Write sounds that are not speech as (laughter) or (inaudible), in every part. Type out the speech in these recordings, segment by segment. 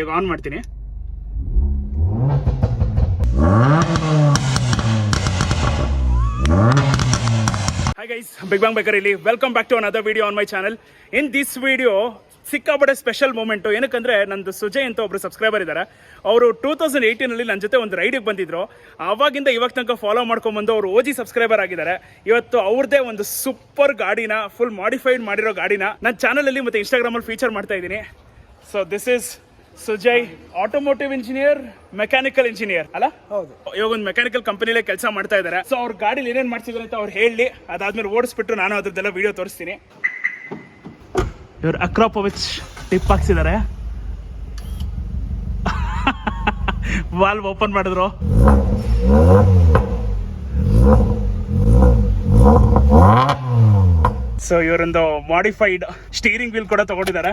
ಈಗ ಆನ್ ಮಾಡ್ತೀನಿ. Hi guys big bang baker ಇಲ್ಲಿ. Welcome back to another video on my channel in this video ಸಿಕ್ಕಾಪಟ್ಟೆ special moment ಏನಕ್ಕಂದ್ರೆ, ನಂದು ಸುಜಯ್ ಅಂತ ಒಬ್ರು ಸಬ್ಸ್ಕ್ರೈಬರ್ ಇದ್ದಾರೆ ಅವರು ಟೂ ತೌಸಂಡ್ ಏಯ್ಟೀನಲ್ಲಿ ನನ್ನ ಜೊತೆ ಒಂದು ರೈಡಿಗೆ ಬಂದಿದ್ರು. ಆವಾಗಿಂದ ಇವಾಗ ತನಕ ಫಾಲೋ ಮಾಡ್ಕೊಂಬಂದು ಅವರು ಓಜಿ ಸಬ್ಸ್ಕ್ರೈಬರ್ ಆಗಿದ್ದಾರೆ. ಇವತ್ತು ಅವ್ರದ್ದೇ ಒಂದು ಸೂಪರ್ ಗಾಡಿನ ಫುಲ್ ಮಾಡಿಫೈಡ್ ಮಾಡಿರೋ ಗಾಡಿನ ನನ್ನ ಚಾನಲಲ್ಲಿ ಮತ್ತು ಇನ್ಸ್ಟಾಗ್ರಾಮಲ್ಲಿ ಫೀಚರ್ ಮಾಡ್ತಾ ಇದ್ದೀನಿ. So this is Sujay automotive engineer mechanical engineer ಅಲ್ಲ? ಹೌದು. ಇವಾಗ ಒಂದು ಮೆಕ್ಯಾನಿಕಲ್ ಕಂಪನಿಲೇ ಕೆಲಸ ಮಾಡ್ತಾ ಇದ್ದಾರೆ ಸೊ ಅವ್ರ ಗಾಡಿಲಿ ಏನೇನ್ ಮಾಡ್ತಿದ್ದಾರೆ ಅಂತ ಅವ್ರು ಹೇಳಿ ಅದಾದ್ಮೇಲೆ ಓಡಿಸ್ಬಿಟ್ಟು ನಾನು ಅದ್ರದ್ದೆಲ್ಲ ವಿಡಿಯೋ ತೋರಿಸ್ತೀನಿ. ಇವ್ರು ಅಕ್ರಾಪೋವಿಚ್ ಟಿಪ್ ಹಾಕ್ಸಿದ್ದಾರೆ (laughs) ವಾಲ್ವ್ ಓಪನ್ ಮಾಡಿದ್ರು. ಸೊ ಇವರೊಂದು ಮಾಡಿಫೈಡ್ ಸ್ಟೀರಿಂಗ್ ವೀಲ್ ಕೂಡ ತಗೊಂಡಿದ್ದಾರೆ.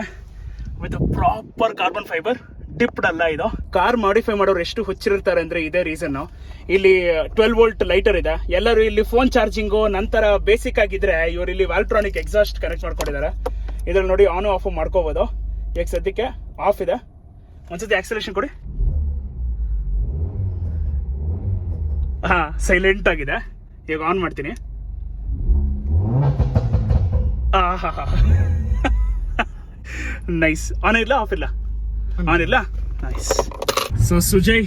With proper carbon fibre dipped ಅಲ್ಲ ಇದು? ಕಾರ್ ಮಾಡಿಫೈ ಮಾಡೋರು ಎಷ್ಟು ಹುಚ್ಚಿರ್ತಾರೆ ಅಂದ್ರೆ ಇದೇ ರೀಸನ್ ಇಲ್ಲಿ ಟ್ವೆಲ್ ವೋಲ್ಟ್ ಲೈಟರ್ ಇದೆ. ಎಲ್ಲರೂ ಇಲ್ಲಿ ಫೋನ್ ಚಾರ್ಜಿಂಗು ನಂತರ ಬೇಸಿಕ್ ಆಗಿದ್ರೆ ಇವರು ಇಲ್ಲಿ ವಾಲ್ಟ್ರಾನಿಕ್ ಎಕ್ಸಾಸ್ಟ್ ಕನೆಕ್ಟ್ ಮಾಡ್ಕೊಂಡಿದ್ದಾರೆ. ಇದ್ರಲ್ಲಿ ನೋಡಿ ಆನ್ ಆಫ್ ಮಾಡ್ಕೋಬಹುದು ಈಗ ಸದ್ಯಕ್ಕೆ ಆಫ್ ಇದೆ. ಒಂದ್ಸತಿ ಆಕ್ಸಲೇಷನ್ ಕೊಡಿ. ಹಾ ಸೈಲೆಂಟ್ ಆಗಿದೆ. ಈಗ ಆನ್ ಮಾಡ್ತೀನಿ. ಆಹಾ ನೈಸ್ ಆನ್ ಇಲ್ಲ ಆಫ್ ಇಲ್ಲ ಆನ್ ಇಲ್ಲ ನೈಸ್ ಸೊ ಸುಜಯ್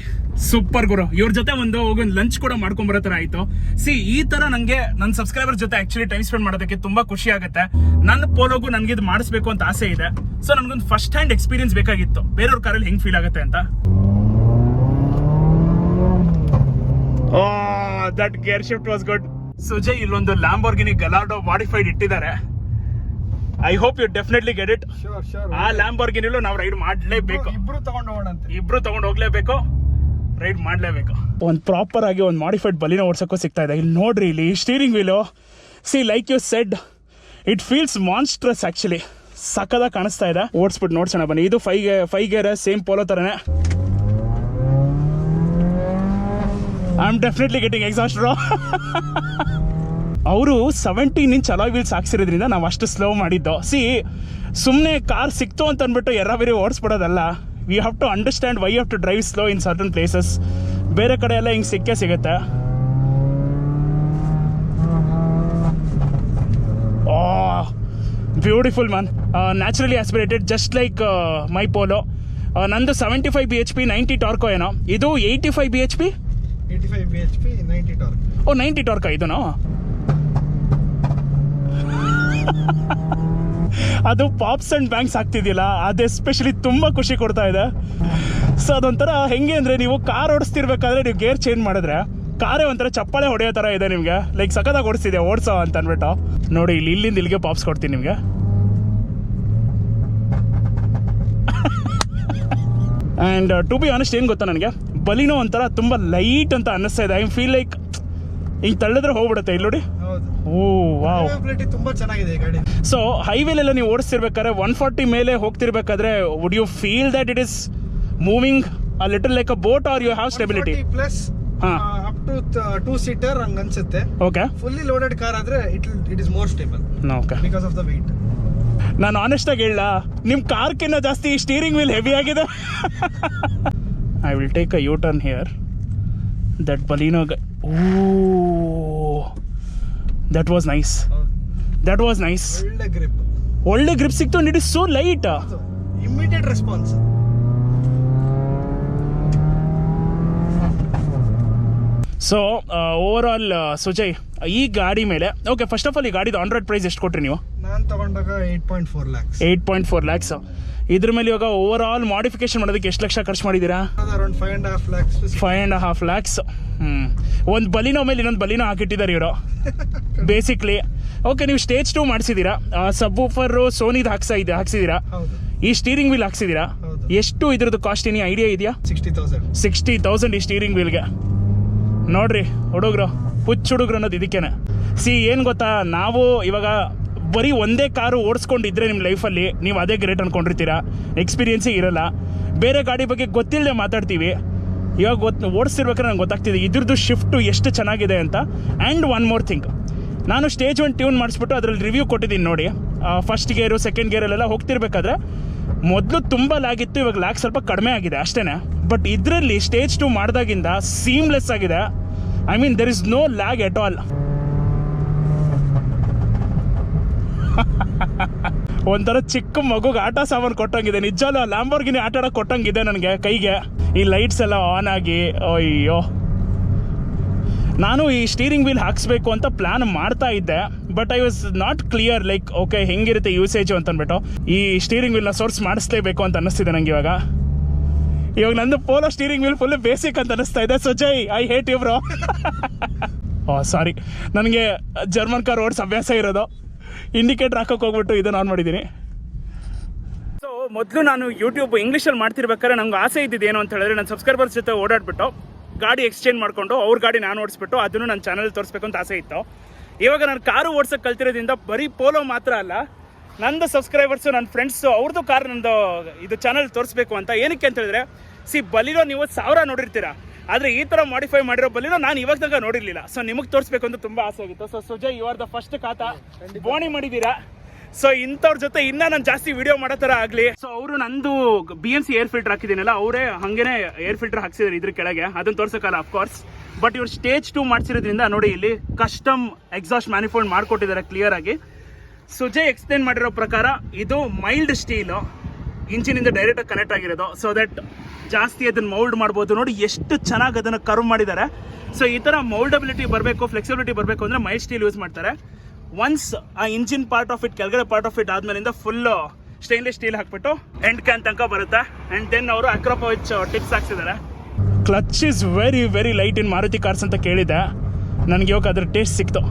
ಸೂಪರ್ ಗುರು ಇವ್ರ ಜೊತೆ ಒಂದು ಹೋಗೊಂದು ಲಂಚ್ ಕೂಡ ಮಾಡ್ಕೊಂಡ್ ಬರೋ ತರ ಆಯ್ತು. ಸಿ ಈ ತರ ನಂಗೆ ನನ್ನ ಸಬ್ಸ್ಕ್ರೈಬರ್ ಜೊತೆ ಆಕ್ಚುಲಿ ಟೈಮ್ ಸ್ಪೆಂಡ್ ಮಾಡೋದಕ್ಕೆ ತುಂಬಾ ಖುಷಿ ಆಗುತ್ತೆ. ನನ್ನ ಪೋಲೋಗು ನನಗೆ ಇದು ಮಾಡಿಸ್ಬೇಕು ಅಂತ ಆಸೆ ಇದೆ. ಸೊ ನನ್ಗೊಂದು ಫಸ್ಟ್ ಹ್ಯಾಂಡ್ ಎಕ್ಸ್ಪೀರಿಯನ್ಸ್ ಬೇಕಾಗಿತ್ತು. ಬೇರೆಯವ್ರ ಕಾರಲ್ಲಿ ಹೆಂಗ್ ಫೀಲ್ ಆಗುತ್ತೆ ಅಂತ. That gear shift was good Sujay ಇಲ್ಲೊಂದು ಲ್ಯಾಂಬೋರ್ಗಿನಿ ಗಲಾಡೋ ಮಾಡಿಫೈಡ್ ಇಟ್ಟಿದ್ದಾರೆ. I hope you definitely get it ಆ ಲ್ಯಾಂಬರ್ಗಿನಲ್ಲೂ ನಾವು ರೈಡ್ ಮಾಡಲೇಬೇಕು. ಇಬ್ರು ತಗೊಂಡು ಹೋಗೋಣ ಇಬ್ರು ತಗೊಂಡು ಹೋಗ್ಲೇಬೇಕು. ರೈಡ್ ಮಾಡಲೇಬೇಕು. ಒಂದು ಪ್ರಾಪರ್ ಆಗಿ ಒಂದು ಮಾಡಿಫೈಡ್ ಬಲಿನ ಓಡ್ಸಕ್ಕೂ ಸಿಗ್ತಾ ಇದೆ. ಇಲ್ಲಿ ನೋಡ್ರಿ ಇಲ್ಲಿ steering wheel see like you said it feels monstrous actually ಸಕ್ಕದಾಗ ಕಾಣಿಸ್ತಾ ಇದೆ. ಓಡಿಸ್ಬಿಟ್ಟು ನೋಡ್ಸೋಣ ಬನ್ನಿ. ಇದು five five gear same Polo ಥರನೇ I am definitely getting exhaust ಅವರು ಸೆವೆಂಟೀನ್ ಇಂಚ್ ಅಲಾಯ್ ವೀಲ್ಸ್ ಹಾಕ್ಸಿರೋದ್ರಿಂದ ನಾವು ಅಷ್ಟು ಸ್ಲೋ ಮಾಡಿದ್ದು. ಸಿ ಸುಮ್ಮನೆ ಕಾರ್ ಸಿಕ್ತು ಅಂತ ಅಂದ್ಬಿಟ್ಟು ಎರಾಬೇರಿ ಓಡಿಸ್ಬಿಡೋದಲ್ಲ we have to understand why have to drive slow in certain places ಬೇರೆ ಕಡೆ ಎಲ್ಲ ಹಿಂಗೆ ಸಿಕ್ಕೇ ಸಿಗುತ್ತೆ. Beautiful man naturally aspirated just like my Polo ನಂದು seventy five B H P ninety ಟಾರ್ಕೋ ಏನೋ. ಇದು eighty five B H P eighty five B H P ninety torque ಓ ninety torque ಇದನ್ನು (laughs) ಅದು ಪಾಪ್ಸ್ ಅಂಡ್ ಬ್ಯಾಂಕ್ಸ್ ಆಗ್ತಿದ್ದಿಲ್ಲ ಅದು especially ತುಂಬ ಖುಷಿ ಕೊಡ್ತಾ ಇದೆ. ಸೊ ಅದೊಂಥರ ಹೆಂಗೆ ಅಂದರೆ ನೀವು ಕಾರ್ ಓಡಿಸ್ತಿರ್ಬೇಕಾದ್ರೆ ನೀವು ಗೇರ್ ಚೇಂಜ್ ಮಾಡಿದ್ರೆ ಕಾರೇ ಒಂಥರ ಚಪ್ಪಾಳೆ ಹೊಡೆಯೋ ಥರ ಇದೆ ನಿಮಗೆ. ಲೈಕ್ ಸಖತ್ತಾಗಿ ಓಡಿಸ್ತಿದೆ ಓಡಿಸೋ ಅಂತ ಅಂದ್ಬಿಟ್ಟು. ನೋಡಿ, ಇಲ್ಲಿ ಇಲ್ಲಿಂದ ಇಲ್ಲಿಗೆ ಪಾಪ್ಸ್ ಕೊಡ್ತೀನಿ ನಿಮಗೆ. ಆ್ಯಂಡ್ ಟು ಬಿ ಆನೆಸ್ಟ್ ಏನು ಗೊತ್ತಾ ನನಗೆ? ಬಲಿನೋ ಒಂಥರ ತುಂಬ ಲೈಟ್ ಅಂತ ಅನ್ನಿಸ್ತಾ ಇದೆ. ಐ ಫೀಲ್ ಲೈಕ್ ಹಿಂಗೆ ತಳ್ಳಿದ್ರೆ ಹೋಗ್ಬಿಡುತ್ತೆ, ಇಲ್ಲಿ ನೋಡಿ. Oh wow. ಎಲ್ಲ ತುಂಬಾ ಚೆನ್ನಾಗಿದೆ ಈ ಗಾಡಿ. ಸೊ ಹೈವೇಲೆಲ್ಲ ನೀವು ಓಡಿಸ್ತಿರ್ಬೇಕಾದ್ರೆ ಒನ್ ಫಾರ್ಟಿ ಮೇಲೆ ಹೋಗ್ತಿರ್ಬೇಕಾದ್ರೆ would you feel that it is moving a little like a boat or you have stability plus ಹಾ. ಅಪ್ ಟು ಟೂ ಸೀಟರ್ ಹಂಗ ಅನ್ಸುತ್ತೆ. ಓಕೆ ಫುಲ್ಲಿ ಲೋಡೆಡ್ ಕಾರ್ ಆದ್ರೆ it it is more stable okay because of the weight ನಾನು ಆನೆಸ್ಟಾಗಿ ಹೇಳ ನಿಮ್ಮ ಕಾರ್ಕಿನ್ನ ಜಾಸ್ತಿ ಸ್ಟೀರಿಂಗ್ ವೀಲ್ ಹೆವಿ ಆಗಿದೆ. I will take a U turn here that Baleno oh that was nice that was nice ಒಳ್ಳೆ grip ಒಳ್ಳೆ ಗ್ರಿಪ್ ಸಿಕ್ತು and it is so light immediate response so overall Sujay ಈ ಗಾಡಿ ಮೇಲೆ okay first of all ಈ ಗಾಡಿದು on road price ಎಷ್ಟು ಕೊಟ್ರಿ ನೀವು? ನಾನು ತಗೊಂಡಾಗ eight point four lakhs eight point four lakhs ಇದ್ರ ಮೇಲೆ ಇವಾಗ ಓವರ್ ಆಲ್ ಮಾಡಿಫಿಕೇಶನ್ ಮಾಡೋದಕ್ಕೆ ಎಷ್ಟು ಲಕ್ಷ ಖರ್ಚು ಮಾಡಿದ್ದೀರಾ around five and half lakhs five and half lakhs ಹ್ಞೂ ಒಂದು ಬಲಿನೋ ಮೇಲೆ ಇನ್ನೊಂದು ಬಲಿನೋ ಹಾಕಿಟ್ಟಿದ್ದಾರೆ ಇವರು. ಬೇಸಿಕ್ಲಿ ಓಕೆ ನೀವು ಸ್ಟೇಜ್ ಟೂ ಮಾಡಿಸಿದ್ದೀರಾ ಸಬ್ ಊಫರು ಸೋನಿದು ಹಾಕ್ಸಾ ಇದೆ ಹಾಕ್ಸಿದ್ದೀರಾ ಈ ಸ್ಟೀರಿಂಗ್ ವೀಲ್ ಹಾಕ್ಸಿದ್ದೀರಾ. ಎಷ್ಟು ಇದ್ರದ್ದು ಕಾಸ್ಟ್ ಏನಿ ಐಡಿಯಾ ಇದೆಯಾ? ಸಿಕ್ಸ್ಟಿ ತೌಸಂಡ್ ಸಿಕ್ಸ್ಟಿ ತೌಸಂಡ್ ಈ ಸ್ಟೀರಿಂಗ್ ವೀಲ್ಗೆ ನೋಡ್ರಿ, ಹುಡುಗರು, ಹುಚ್ಚು ಹುಡುಗರು ಅನ್ನೋದು ಇದಕ್ಕೇನೆ. ಸಿ, ಏನು ಗೊತ್ತಾ? ನಾವು ಇವಾಗ ಬರೀ ಒಂದೇ ಕಾರು ಓಡಿಸ್ಕೊಂಡಿದ್ರೆ ನಿಮ್ಮ ಲೈಫಲ್ಲಿ ನೀವು ಅದೇ ಗ್ರೇಟ್ ಅಂದ್ಕೊಂಡಿರ್ತೀರಾ ಎಕ್ಸ್ಪೀರಿಯೆನ್ಸೇ ಇರಲ್ಲ. ಬೇರೆ ಗಾಡಿ ಬಗ್ಗೆ ಗೊತ್ತಿಲ್ಲದೆ ಮಾತಾಡ್ತೀವಿ. ಇವಾಗ ಗೊತ್ತು ಓಡಿಸ್ತಿರ್ಬೇಕಾದ್ರೆ ನಂಗೆ ಗೊತ್ತಾಗ್ತಿದೆ, ಇದ್ರದ್ದು ಶಿಫ್ಟು ಎಷ್ಟು ಚೆನ್ನಾಗಿದೆ ಅಂತ. ಆ್ಯಂಡ್ ಒನ್ ಮೋರ್ ಥಿಂಗ್ ನಾನು ಸ್ಟೇಜ್ ಒನ್ ಟ್ಯೂನ್ ಮಾಡಿಸ್ಬಿಟ್ಟು ಅದರಲ್ಲಿ ರಿವ್ಯೂ ಕೊಟ್ಟಿದ್ದೀನಿ ನೋಡಿ. ಫಸ್ಟ್ ಗೇರು ಸೆಕೆಂಡ್ ಗೇರಲ್ಲೆಲ್ಲ ಹೋಗ್ತಿರ್ಬೇಕಾದ್ರೆ ಮೊದಲು ತುಂಬ ಲ್ಯಾಗ್ ಇತ್ತು, ಇವಾಗ ಲ್ಯಾಗ್ ಸ್ವಲ್ಪ ಕಡಿಮೆ ಆಗಿದೆ, ಅಷ್ಟೇನೆ. ಬಟ್ ಇದರಲ್ಲಿ ಸ್ಟೇಜ್ ಟು ಮಾಡಿದಾಗಿಂದ ಸೀಮ್ಲೆಸ್ ಆಗಿದೆ. I mean there is no lag at all ಒಂಥರ ಚಿಕ್ಕ ಮಗುಗೆ ಆಟ ಸಾಮಾನು ಕೊಟ್ಟಂಗಿದೆ. ನಿಜವಲ್ಲ ಲ್ಯಾಂಬೋರ್ಗಿನಿ ಆಟ ಆಡೋಕೆ ಕೊಟ್ಟಂಗಿದೆ ನನಗೆ ಕೈಗೆ. ಈ ಲೈಟ್ಸ್ ಎಲ್ಲ ಆನ್ ಆಗಿ, ಅಯ್ಯೋ. ನಾನು ಈ ಸ್ಟೀರಿಂಗ್ ವೀಲ್ ಹಾಕ್ಸ್ಬೇಕು ಅಂತ ಪ್ಲಾನ್ ಮಾಡ್ತಾ ಇದ್ದೆ but I was not clear like okay ಹೆಂಗಿರುತ್ತೆ ಯೂಸೇಜ್ ಅಂತ ಅಂದ್ಬಿಟ್ಟು ಈ ಸ್ಟೀರಿಂಗ್ ವೀಲ್ನ ಸೋರ್ಸ್ ಮಾಡಿಸ್ಲೇಬೇಕು ಅಂತ ಅನ್ನಿಸ್ತಿದೆ ನಂಗೆ ಇವಾಗ. ಇವಾಗ ನಂದು Polo steering wheel full basic ಅಂತ ಅನಿಸ್ತಾ ಇದೆ. So Jai I hate you bro oh sorry ನನಗೆ ಜರ್ಮನ್ ಕಾರ್ ಓಡ್ಸ್ ಅಭ್ಯಾಸ ಇರೋದು. ಇಂಡಿಕೇಟರ್ ಹಾಕೋಕೆ ಹೋಗ್ಬಿಟ್ಟು ಇದನ್ನು ಆನ್ ಮಾಡಿದ್ದೀನಿ ಸೊ ಮೊದಲು ನಾನು ಯೂಟ್ಯೂಬ್ ಇಂಗ್ಲೀಷಲ್ಲಿ ಮಾಡ್ತಿರ್ಬೇಕಾದ್ರೆ ನಂಗೆ ಆಸೆ ಇದ್ದಿದ್ದು ಏನು ಅಂತ ಹೇಳಿದ್ರೆ ನನ್ನ ಸಬ್ಸ್ಕ್ರೈಬರ್ಸ್ ಜೊತೆ ಓಡಾಡ್ಬಿಟ್ಟು ಗಾಡಿ ಎಕ್ಸ್ಚೇಂಜ್ ಮಾಡಿಕೊಂಡು ಅವ್ರ ಗಾಡಿ ನಾನು ಓಡಿಸ್ಬಿಟ್ಟು ಅದನ್ನು ನನ್ನ ಚಾನಲ್ ತೋರಿಸ್ಬೇಕು ಅಂತ ಆಸೆ ಇತ್ತು. ಇವಾಗ ನಾನು ಕಾರು ಓಡ್ಸೋಕೆ ಕಲ್ತಿರೋದ್ರಿಂದ ಬರೀ ಪೋಲೋ ಮಾತ್ರ ಅಲ್ಲ ನಂದು ಸಬ್ಸ್ಕ್ರೈಬರ್ಸು ನನ್ನ ಫ್ರೆಂಡ್ಸು ಅವ್ರದ್ದು ಕಾರ್ ನಂದು ಇದು ಚಾನಲ್ ತೋರಿಸ್ಬೇಕು ಅಂತ ಏನಕ್ಕೆ ಅಂತ ಹೇಳಿದ್ರೆ ಸಿ ಬಲಿರೋ ನೀವು ಸಾವಿರ ನೋಡಿರ್ತೀರಾ, ಆದರೆ ಈ ಥರ ಮಾಡಿಫೈ ಮಾಡಿರೋ ಬಲಿರೋ ನಾನು ಇವಾಗ ತನಕ ನೋಡಿರಲಿಲ್ಲ. ಸೊ ನಿಮಗೆ ತೋರಿಸ್ಬೇಕು ಅಂತ ತುಂಬ ಆಸೆ ಆಗಿತ್ತು. So Sujay you are the first ಖಾತ. ಬೋಣಿ ಮಾಡಿದ್ದೀರಾ ಸೊ ಇಂಥವ್ರ ಜೊತೆ ಇನ್ನ ನಾನು ಜಾಸ್ತಿ ವಿಡಿಯೋ ಮಾಡೋ ಥರ ಆಗಲಿ. ಸೊ ಅವರು ನಂದು B M C air filter ಹಾಕಿದ್ದೀನಲ್ಲ, ಅವರೇ ಹಾಗೇನೆ ಏರ್ ಫಿಲ್ಟರ್ ಹಾಕ್ಸಿದ್ರು ಇದ್ರ ಕೆಳಗೆ. ಅದನ್ನು ತೋರಿಸೋಕಲ್ಲ ಅಫ್ಕೋರ್ಸ್ ಬಟ್ ಇವ್ರು ಸ್ಟೇಜ್ ಟು ಮಾಡಿಸಿರೋದ್ರಿಂದ ನೋಡಿ ಇಲ್ಲಿ ಕಸ್ಟಮ್ ಎಕ್ಸಾಸ್ಟ್ ಮ್ಯಾನಿಫೋಲ್ಡ್ ಮಾಡಿಕೊಟ್ಟಿದ್ದಾರೆ ಕ್ಲಿಯರ್ ಆಗಿ. ಸುಜಯ್ ಎಕ್ಸ್ಪ್ಲೇನ್ ಮಾಡಿರೋ ಪ್ರಕಾರ ಇದು ಮೈಲ್ಡ್ ಸ್ಟೀಲು ಇಂಜಿನಿಂದ ಡೈರೆಕ್ಟಾಗಿ ಕನೆಕ್ಟ್ ಆಗಿರೋದು. ಸೊ ದಟ್ ಜಾಸ್ತಿ ಅದನ್ನ ಮೌಲ್ಡ್ ಮಾಡ್ಬೋದು. ನೋಡಿ ಎಷ್ಟು ಚೆನ್ನಾಗಿ ಅದನ್ನು ಕರ್ವ್ ಮಾಡಿದ್ದಾರೆ. ಸೊ ಈ ಥರ ಮೌಲ್ಡಬಿಲಿಟಿ ಬರಬೇಕು ಫ್ಲೆಕ್ಸಿಬಿಲಿಟಿ ಬರಬೇಕು ಅಂದರೆ ಮೈಲ್ಡ್ ಸ್ಟೀಲ್ ಯೂಸ್ ಮಾಡ್ತಾರೆ. ಒನ್ಸ್ ಆ ಇಂಜಿನ್ ಪಾರ್ಟ್ ಆಫ್ ಇಟ್ ಕೆಳಗಡೆ ಪಾರ್ಟ್ ಆಫ್ ಇಟ್ ಆದ್ಮೇಲಿಂದ ಫುಲ್ ಸ್ಟೈನ್ಲೆಸ್ ಸ್ಟೀಲ್ ಹಾಕ್ಬಿಟ್ಟು ಎಂಡ್ ಕ್ಯಾನ್ ತನಕ ಬರುತ್ತೆ. ಅಂಡ್ ದೆನ್ ಅವರು Akrapovic tips ಹಾಕ್ಸಿದ್ದಾರೆ. Clutch is very very light in Maruti cars ಅಂತ ಕೇಳಿದೆ ನನಗೆ ಇವಾಗ ಅದ್ರ ಟೇಸ್ಟ್ ಸಿಕ್ತು.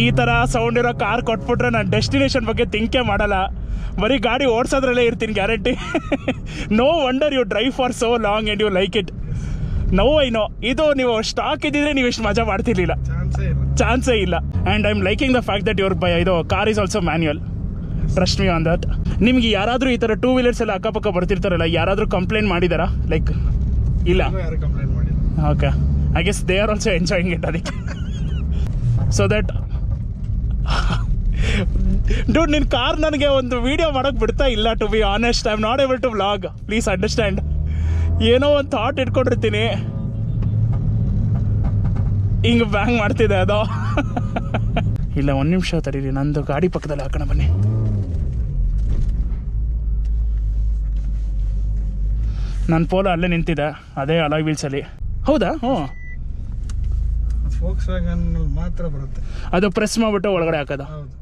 ಈ ಥರ ಸೌಂಡ್ ಇರೋ ಕಾರ್ ಕೊಟ್ಬಿಟ್ರೆ ನಾನು ಡೆಸ್ಟಿನೇಷನ್ ಬಗ್ಗೆ ತಿಂಕೆ ಮಾಡಲ್ಲ. ಬರೀ ಗಾಡಿ ಓಡಿಸೋದ್ರಲ್ಲೇ ಇರ್ತೀನಿ guarantee no wonder you drive for so long and you like it no I know ಇದು ನೀವು ಸ್ಟಾಕ್ ಇದ್ದಿದ್ರೆ ನೀವು ಇಷ್ಟು ಮಜಾ ಮಾಡ್ತಿರ್ಲಿಲ್ಲ. ಚಾನ್ಸೇ ಇಲ್ಲ. And I am liking the fact that your by ಇದು car is also manual trust me on that ನಿಮ್ಗೆ ಯಾರಾದರೂ ಈ ಥರ ಟೂ ವೀಲರ್ಸ್ ಎಲ್ಲ ಅಕ್ಕಪಕ್ಕ ಬರ್ತಿರ್ತಾರಲ್ಲ ಯಾರಾದರೂ ಕಂಪ್ಲೇಂಟ್ ಮಾಡಿದಾರಾ? ಲೈಕ್ ಇಲ್ಲ. Okay I guess they are also enjoying it ಅದಕ್ಕೆ. (laughs) ಸೊ ದಟ್ ಡೂಡ್ ನಿನ್ನ ಕಾರ್ ನನಗೆ ಒಂದು ವಿಡಿಯೋ ಮಾಡೋಕೆ ಬಿಡ್ತಾ ಇಲ್ಲ to be honest I am not able to vlog please understand ಏನೋ ಒಂದು ಥಾಟ್ ಇಟ್ಕೊಂಡಿರ್ತೀನಿ. ಹಿಂಗೆ ಬ್ಯಾಂಗ್ ಮಾಡ್ತಿದೆ ಅದು. ಇಲ್ಲ, ಒಂದು ನಿಮಿಷ ತಡೀರಿ. ನಂದು ಗಾಡಿ ಪಕ್ಕದಲ್ಲಿ ಹಾಕೋಣ, ಬನ್ನಿ. ನನ್ನ ಪೋಲೋ ಅಲ್ಲೇ ನಿಂತಿದೆ. ಅದೇ ಅಲಾಯ್ ವೀಲ್ಸಲ್ಲಿ ಹೌದಾ? ಹ್ಞೂ ಫೋಕ್ಸ್ ವ್ಯಾಗನ್ ಮಾತ್ರ ಬರುತ್ತೆ. ಅದು ಪ್ರೆಸ್ ಮಾಡಿಬಿಟ್ಟು ಒಳಗಡೆ ಹಾಕೋದು. ಹೌದು.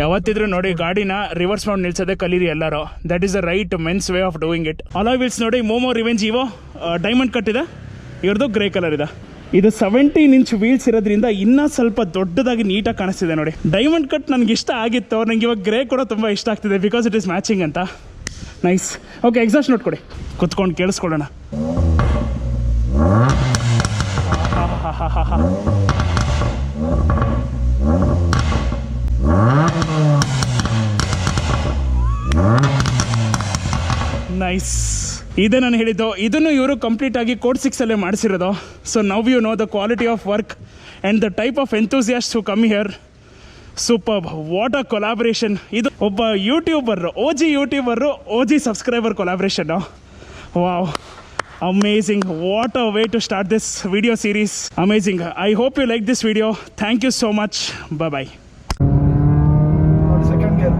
ಯಾವತ್ತಿದ್ರು ನೋಡಿ ಗಾಡಿನ ರಿವರ್ಸ್ ಮಾಡಿ ನಿಲ್ಸೋದೇ ಕಲೀರಿ ಎಲ್ಲರೂ. That is a right men's way of doing it alloy wheels ನೋಡಿ Momo revenge evo diamond cut ಇದೆ ಇವ್ರದ್ದು ಗ್ರೇ ಕಲರ್ ಇದೆ. ಇದು ಸೆವೆಂಟೀನ್ ಇಂಚ್ ವೀಲ್ಸ್ ಇರೋದ್ರಿಂದ ಇನ್ನೂ ಸ್ವಲ್ಪ ದೊಡ್ಡದಾಗಿ ನೀಟಾಗಿ ಕಾಣಿಸ್ತಿದೆ ನೋಡಿ. ಡೈಮಂಡ್ ಕಟ್ ನನಗೆ ಇಷ್ಟ ಆಗಿತ್ತು. ನನಗೆ ಇವಾಗ ಗ್ರೇ ಕೂಡ ತುಂಬ ಇಷ್ಟ ಆಗ್ತಿದೆ ಬಿಕಾಸ್ ಇಟ್ ಇಸ್ ಮ್ಯಾಚಿಂಗ್ ಅಂತ. ನೈಸ್ ಓಕೆ ಎಕ್ಸಾಸ್ಟ್ ನೋಡ್ಕೊಡಿ ಕುತ್ಕೊಂಡು ಕೇಳಿಸ್ಕೊಳ್ಳೋಣ. (laughs) ನೈಸ್ ಇದೇ ನಾನು ಹೇಳಿದ್ದು. ಇದನ್ನು ಇವರು ಕಂಪ್ಲೀಟ್ ಆಗಿ ಕೋಡ್ ಸಿಕ್ಸ್ ಅಲ್ಲೇ ಮಾಡಿಸಿರೋದು. So now you know the quality of work and the type of enthusiast who come here super what a collaboration ಇದು ಒಬ್ಬ YouTuber O G YouTuber O G subscriber ಕೊಲಾಬ್ರೇಷನ್ನು wow amazing what a way to start this video series amazing I hope you like this video thank you so much bye second gear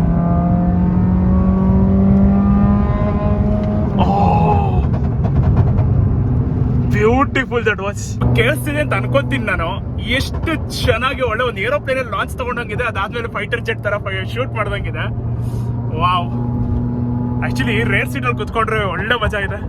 beautiful that watch ಕೇಳಿಸ್ತಿದೆ ಅಂತ ಅನ್ಕೋತೀನಿ ನಾನು. ಎಷ್ಟು ಚೆನ್ನಾಗಿ ಒಳ್ಳೆ ಒಂದು aeroplane ಅಲ್ಲಿ launch ತಗೊಂಡಂಗಿದೆ. ಅದಾದ್ಮೇಲೆ ಫೈಟರ್ ಜೆಟ್ ತರ ಶೂಟ್ ಮಾಡ್ದಂಗಿದೆ. ವಾವ್ ಆಕ್ಚುಲಿ ರೇರ್ ಸೀಟ್ ಅಲ್ಲಿ ಕುತ್ಕೊಂಡ್ರೆ ಒಳ್ಳೆ ಮಜಾ ಇದೆ.